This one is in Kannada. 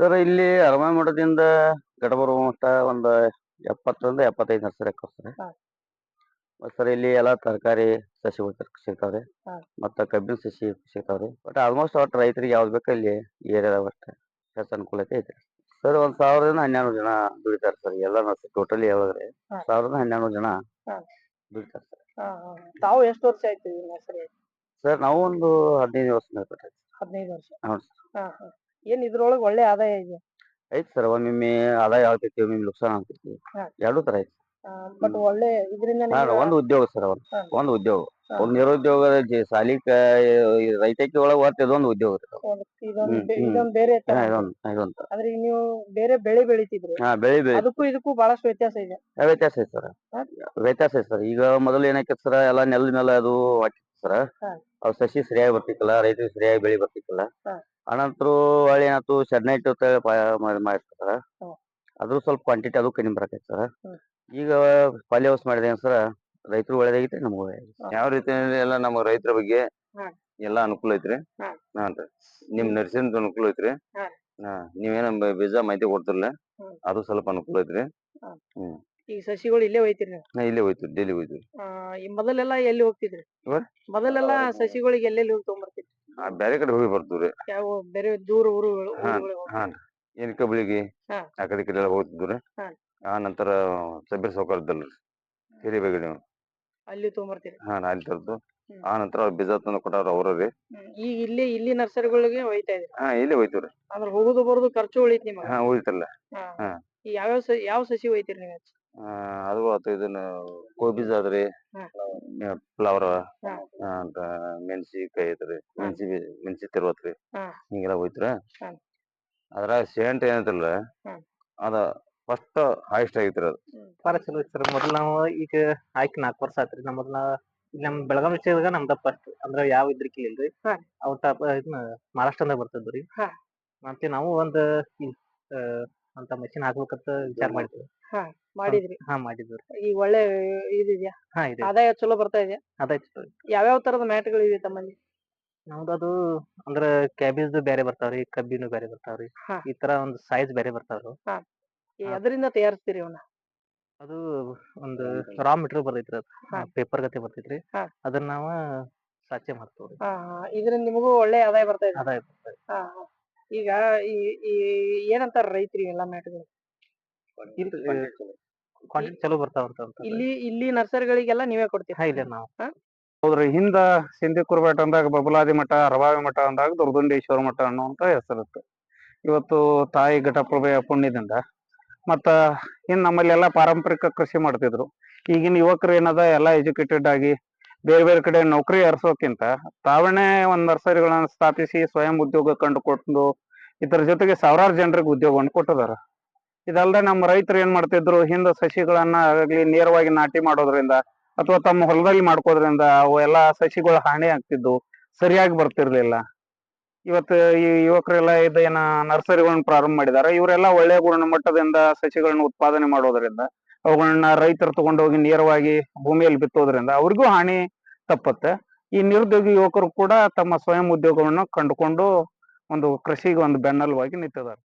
ಸರ್ ಇಲ್ಲಿ ಅರಮನೆ ಮಠದಿಂದ ಗಡಬರು ಮಠ ಒಂದು ಎಪ್ಪತ್ತರಿಂದ ಎಪ್ಪತ್ತೈದು ನರ್ಸರಿ ಸರ್ ಹಾ. ಸರ್. ಇಲ್ಲಿ ಎಲ್ಲ ತರಕಾರಿ ಸಸಿಗಳು ಸಿಗ್ತಾವ ಸಿಗ್ತಾವ್ರಿ. ಮತ್ತ ಮತ್ತು ಕಬ್ಬಿನ ಸಸಿ ಸಿಗ್ತಾವ್ರಿ. ಬಟ್ ಆಲ್ಮೋಸ್ಟ್ ಒಟ್ಟು ರೈತರಿಗೆ ಯಾವ್ದು ಬೇಕು ಇಲ್ಲಿ ಏರಿಯಾದಾಗ ಒಟ್ಟು ಹೆಚ್ಚು ಅನುಕೂಲತೆ ಐತೆ ಸರ್ ಒಂದ್ ಸಾವಿರದಿಂದ ಹನ್ನೆರಡು ಜನ ದುಡಿತಾರೆ ಸರ್. ಎಲ್ಲ ನರ್ಸರಿ ಟೋಟಲಿ ಯಾವಾಗ ರೀ ಸಾವಿರದ ಹನ್ನೆರಡು ಜನ ಹಾ. ದುಡಿತಾರೆ ಸರ್. ಹಾ, ಹಾ. ತಾವು ಎಷ್ಟು ವರ್ಷ ಆಯ್ತು ಈ ನರ್ಸರಿ? ಸರ್ ನಾವು ಒಂದು ಹದಿನೈದು ವರ್ಷ ಮೇಲ್ಪಟ್ಟೆ ಹದಿನೈದು ವರ್ಷ. ಹೌದು ಹಾ, ಹಾ. ಏನ್ ಇದ್ರೊಳಗ ಒಳ್ಳೆ ಆದಾಯ ಇದೆ ಐತಿ ಸರ್ ಒಮ್ಮೊಮ್ಮೆ ಆದಾಯ ಆಗ್ತೈತಿ ಒಮ್ಮೊಮ್ಮೆ ನುಕ್ಸಾನ್ ಆಗ್ತೈತಿ ಎರಡು ಎರಡೂ ತರ ಐತಿ ಬಟ್ ಒಳ್ಳೆ ಇದರಿಂದ ಹಾ ಒಂದು ಉದ್ಯೋಗ ಸರ್ ಒಂದು ಹಾ. ಒಂದು ಉದ್ಯೋಗ ಹಾ. ಒಂದು ನಿರುದ್ಯೋಗ ಜಿ- ಈ ರೈತಕಿ ಒಳಗ ಒಟ್ಟು ಇದೊಂದು ಉದ್ಯೋಗ ರೀ ಅದು. ಇದೊಂದು ಹ್ಮ್, ಬೆ- ಹ್ಮ್. ಇದೊಂದು ಬೇರೆ ತರ ಹಾ, ಇದೊಂದು ಇದೊಂದು ಆದ್ರೆ ಈಗ ನೀವು ಬೇರೆ ಬೆಳೆ ಬೆಳಿತಿದ್ರಿ ಹಾ ಬೆಳಿ ಬೆಳಿ ಅದಕ್ಕೂ ಇದಕ್ಕೂ ಬಹಳಷ್ಟು ವ್ಯತ್ಯಾಸ ಇದೆ ವ್ಯತ್ಯಾಸ ಐತಿ ಸರ್ ಹಾ? ವ್ಯತ್ಯಾಸ ಐತಿ ಸರ್ ಈಗ ಮೊದಲು ಏನಾಕೈತಿ ಸರ್ ಎಲ್ಲಾ ನೆಲದ ನೆಲ ಅದು ಹಾಕಿತ್ತು ಸರ್ ಹಾ. ಅವು ಸಸಿ ಸರಿಯಾಗಿ ಬರ್ತಿಕ್ಕಲ್ಲ ರೈತರಿಗೆ ಸರಿಯಾಗಿ ಬೆಳಿ ಬರ್ತಿಕ್ಕಲ್ಲ ಹಾ. ಅನಂತರ ಹೊಳ್ಳಿ ಏನಾಯ್ತು ಶೆಡ್ನೈಟ್ ಮಾಡಿರ್ತಾರ ಹ್ಮ್. ಅದ್ರ ಸ್ವಲ್ಪ ಕ್ವಾಂಟಿಟಿ ಅದು ಕಡಿಮೆ ಬರಕೈತಿ ಸರ್. ಈಗ ಪಾಲಿ ಹೌಸ್ ಮಾಡಿದೆ ಸರ್ ರೈತರು ಒಳ್ಳೇದಾಗೈತಿ ನಮ್ಗೆ ಒಳ್ಳೇದಾಗೈತಿ ಯಾವ ರೀತಿ ಎಲ್ಲ ನಮ್ಮ ರೈತರ ಬಗ್ಗೆ ಎಲ್ಲ ಎಲ್ಲಾ ಅನುಕೂಲ ಐತ್ರಿ. ಹಾ. ನಿಮ್ಮ ನಿಮ್ ಅನುಕೂಲ ಐತ್ರಿ. ಹಾ. ಹಾ ನೀವೇನ ಬೀಜ ಮಾಹಿತಿ ಕೊಡ್ತಿರಲ್ಲ ಹ್ಮ್. ಅದು ಸ್ವಲ್ಪ ಅನುಕೂಲ ಐತ್ರಿ. ಈ ಸಸಿಗಳು ಇಲ್ಲೇ ಹೋಯ್ತಿರಿ ನೀವು? ನಾ ಇಲ್ಲೇ ಹೋಯ್ತು ಡೈಲಿ ಹೋಯ್ತು ಆ, ಈ ಮೊದಲೆಲ್ಲ ಎಲ್ಲಿ ಹೋಗ್ತಿದ್ರಿ? ಮೊದಲೆಲ್ಲ ಸಸಿಗಳಿಗೆ ಎಲ್ಲೆಲ್ಲಿ ಹೋಗಿ ತಗೊಂಡ್ಬರ್ತಿದ್ರಿ ಬ್ಯಾರೆ ಕಡೆ ಹೋಗಿ ಬರ್ತೀವ್ರಿ. ಯಾವ ಬೇರೆ ದೂರ ಊರುಗಳು ಹಾ, ಊರುಗಳಿಗೆ ಹೋಗಿ- ಹಾ ಏನ್ ಕಬ್ಳಿಗಿ? ಹಾ. ಆ ಕಡೆ ಈ ಕಡೆ ಎಲ್ಲ ಹಾ. ಆ ನಂತರ ಸಬ್ಬೀರ್ ಸೌಕರ್ ಇದ್ದಲ್ರಿ ನೀವು. ಬೇಗಡಿ ಅಲ್ಲಿ ತೊಗೊಂಬರ್ತೀರಿ. ಹಾ ನಾ ಅಲ್ಲಿ ತರ್ದು. ಹ್ಮ್. ಆ ನಂತರ ಅವ್ರ್ ಬೀಜ ತಂದು ಕೊಟ್ಟಾರ ಅವ್ರಿ ಹ್ಮ್. ಈಗ ಇಲ್ಲಿ ಇಲ್ಲಿ ನರ್ಸರಿಗಳಿಗೆ ಹೋಯ್ತಾ ಇದ್ರಿ ಹಾ ಇಲ್ಲೇ ಹೋಯ್ತಿವ್ರಿ. ಅಂದ್ರೆ ಹೋಗುದು ಬರುದು ಖರ್ಚು ಉಳಿತ್ ನಿಮಗೆ? ಹಾ ಉಳಿತಲ್ಲ. ಹಾ. ಈ ಯಾವ್ಯಾವ ಯಾವ ಸಸಿ ಹೋಯ್ತಿರಿ ನೀವು ಆ, ಅದು ಆತು ಇದನ್ನ ಕೋಬಿ ಬೀಜ ಅದ್ರಿ. ಫ್ಲವರ್. ಅಂತ ಮೆಣಸಿಕಾಯಿ ಐತ್ರಿ ಮೆಣಸಿ ಮೆಣಸಿ ತಿರುವತ್ರಿ. ಹಿಂಗೆಲ್ಲ ಹೋಯ್ತ್ರ. ಅದ್ರಾಗ ಸೇಂಟ್ ಏನೈತಲ್ಲ. ಅದ ಫಸ್ಟ್ ಹೈಸ್ಟ್ ಆಗೈತ್ರಿ ಅದು ವ್ಯಾಪಾರ ಚಲೋ ಐತ್ರಿ ಸರ್ ಮೊದ್ಲ ನಾವು ಈಗ ಆಯ್ಕೆ ನಾಲ್ಕು ವರ್ಷ ಆತ್ರಿ ನಮ್ಮ ಮೊದ್ಲ ಇಲ್ಲಿ ನಮ್ ಬೆಳಗಾವಿ ಡಿಸ್ಟ್ರಿಕ್ಟ್ ನಮ್ದ ಫಸ್ಟ್ ಅಂದ್ರ ಯಾವ ಇದ್ರಿಕಿಲ್ಲ ಇಲ್ರಿ ಅವ್ರ ಅವ್ ಟಾಪ್ ಇದನ್ನ ಮಹಾರಾಷ್ಟ್ರದಾಗ ಬರ್ತದ್ರಿ ಹಾ. ಮತ್ತೆ ನಾವು ಒಂದ್ ಅಂತ ಮಷಿನ್ ಹಾಕ್ಬೇಕಂತ ವಿಚಾರ ಮಾಡಿದ್ವಿ ಮಾಡಿದ್ರಿ. ಹಾ ಮಾಡಿದ್ವಿ ಈಗ ಒಳ್ಳೆ ಇದೆಯಾ ಹಾ ಇದೆ. ಆದಾಯ ಚಲೋ ಬರ್ತಾ ಇದೆಯಾ? ಯಾವ ಯಾವ್ಯಾವ ತರದ ಮ್ಯಾಟ್ಗಳು ಇವೆ ತಮ್ಮಲ್ಲಿ? ನಮ್ದು ಅದು ಅಂದ್ರ ಕ್ಯಾಬೇಜ್ ಬೇರೆ ಬರ್ತಾವ್ರಿ ಕಬ್ಬಿನೂ ಬೇರೆ ಬರ್ತಾವ್ರಿ. ಹಾ. ಈ ತರ ಒಂದ್ ಸೈಜ್ ಬೇರೆ ಬರ್ತಾವ್ರಿ. ಹಾ. ಅದರಿಂದ ತಯಾರಿಸ್ತೀರಿ ಅವನ್ನ? ಅದು ಒಂದು ರಾ ಮೆಟೀರಿಯಲ್ ಬರ್ತೈತ್ರಿ ಅದು. ಹಾ. ಪೇಪರ್ ಗತೆ ಬರ್ತೈತ್ರಿ. ಹಾ. ಅದನ್ನ ನಾವ ಸಾಚೆ ಮಾಡ್ತೇವ್ರಿ. ಹಾ ಹಾ. ಇದರಿಂದ ನಿಮಗೂ ಒಳ್ಳೆ ಆದಾಯ ಬರ್ತಾ ಇದೆ. ಅದಾಯ್ತು. ಹಾ ಹಾ. ಈಗ ಈ ಈ ಏನಂತಾರ ರೈತರಿ ಎಲ್ಲಾ ಮ್ಯಾಟ್ಗಳು ಕ್ವಾಂಟಿಟಿ ಚಲೋ ಬರ್ತಾವ ಅಂತ ಅಂತಾರ್ರಿ. ಇಲ್ಲಿ ಇಲ್ಲಿ ನರ್ಸರಿಗಳಿಗೆಲ್ಲ ನೀವೇ ಕೊಡ್ತೀರಿ? ಇಲ್ಲ ನಾವು. ಹೌದ್ರಿ ಹಿಂದ ಸಿಂಧಿ ಕುರ್ಬೇಟ್ ಅಂದಾಗ ಬಬಲಾದಿ ಮಠ ರವಾವಿ ಮಠ ಅಂದಾಗ ದುರ್ಗುಂಡೇಶ್ವರ ಮಠ ಅನ್ನುವಂತ ಹೆಸರಿತ್ತು ಇವತ್ತು ತಾಯಿ ಘಟಪ್ರಭೆಯ ಪುಣ್ಯದಿಂದ. ಮತ್ತ ಇನ್ ಎಲ್ಲಾ ಪಾರಂಪರಿಕ ಕೃಷಿ ಮಾಡ್ತಿದ್ರು. ಈಗಿನ ಯುವಕರು ಏನದ ಎಲ್ಲಾ ಎಜುಕೇಟೆಡ್ ಆಗಿ ಬೇರೆ ಬೇರೆ ಕಡೆ ನೌಕರಿ ಅರಸೋಕ್ಕಿಂತ ತಾವೇ ಒಂದ್ ನರ್ಸರಿಗಳನ್ನ ಸ್ಥಾಪಿಸಿ ಸ್ವಯಂ ಉದ್ಯೋಗ ಕಂಡುಕೊಂಡು ಇದರ ಜೊತೆಗೆ ಸಾವಿರಾರು ಜನರಿಗೆ ಉದ್ಯೋಗವನ್ನು ಕೊಟ್ಟಿದ್ದಾರೆ ಇದಲ್ಲದೆ ನಮ್ಮ ರೈತರು ಏನ್ ಮಾಡ್ತಿದ್ರು, ಹಿಂದ ಸಸಿಗಳನ್ನ ಆಗಲಿ ನೇರವಾಗಿ ನಾಟಿ ಮಾಡೋದ್ರಿಂದ ಅಥವಾ ತಮ್ಮ ಹೊಲದಲ್ಲಿ ಮಾಡ್ಕೋದ್ರಿಂದ ಅವು ಎಲ್ಲಾ ಸಸಿಗಳು ಹಾನಿ ಆಗ್ತಿದ್ದು ಸರಿಯಾಗಿ ಬರ್ತಿರ್ಲಿಲ್ಲ. ಇವತ್ತು ಈ ಯುವಕರೆಲ್ಲ ಇದೇನ ನರ್ಸರಿಗಳನ್ನ ಪ್ರಾರಂಭ ಮಾಡಿದಾರೆ, ಇವರೆಲ್ಲ ಒಳ್ಳೆ ಗುಣಮಟ್ಟದಿಂದ ಸಸಿಗಳನ್ನ ಉತ್ಪಾದನೆ ಮಾಡೋದ್ರಿಂದ ಅವುಗಳನ್ನ ರೈತರು ತಗೊಂಡೋಗಿ ನೇರವಾಗಿ ಭೂಮಿಯಲ್ಲಿ ಬಿತ್ತೋದ್ರಿಂದ ಅವ್ರಿಗೂ ಹಾನಿ ತಪ್ಪತ್ತೆ. ಈ ನಿರುದ್ಯೋಗಿ ಯುವಕರು ಕೂಡ ತಮ್ಮ ಸ್ವಯಂ ಉದ್ಯೋಗವನ್ನು ಕಂಡುಕೊಂಡು ಒಂದು ಕೃಷಿಗೆ ಒಂದು ಬೆನ್ನೆಲುಬಾಗಿ ನಿಂತಿದ್ದಾರೆ.